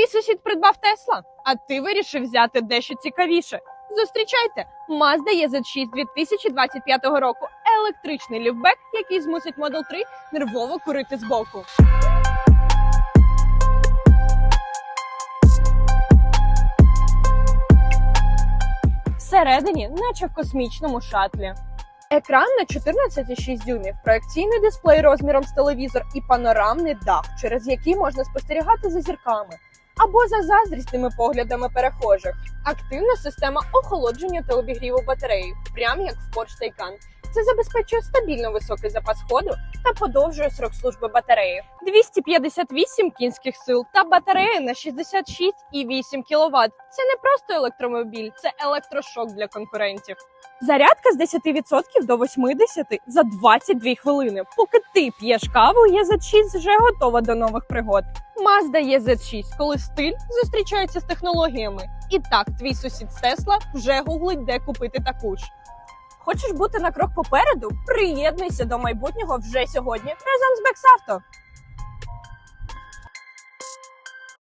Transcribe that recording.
Твій сусід придбав Тесла, а ти вирішив взяти дещо цікавіше. Зустрічайте Mazda EZ6 2025 року. Електричний ліфтбек, який змусить Model 3 нервово курити збоку. Всередині, наче в космічному шатлі. Екран на 14,6 дюймів, проекційний дисплей розміром з телевізор і панорамний дах, через який можна спостерігати за зірками або за заздрісними поглядами перехожих. Активна система охолодження та обігріву батареї, прям як в Porsche Taycan. Це забезпечує стабільно високий запас ходу та подовжує срок служби батареї. 258 кінських сил та батарея на 66,8 кВт. Це не просто електромобіль, це електрошок для конкурентів. Зарядка з 10% до 80% за 22 хвилини. Поки ти п'єш каву, EZ6 вже готова до нових пригод. Mazda EZ6, коли стиль зустрічається з технологіями. І так, твій сусід з Тесла вже гуглить, де купити таку ж. Хочеш бути на крок попереду? Приєднуйся до майбутнього вже сьогодні разом з Бексавто.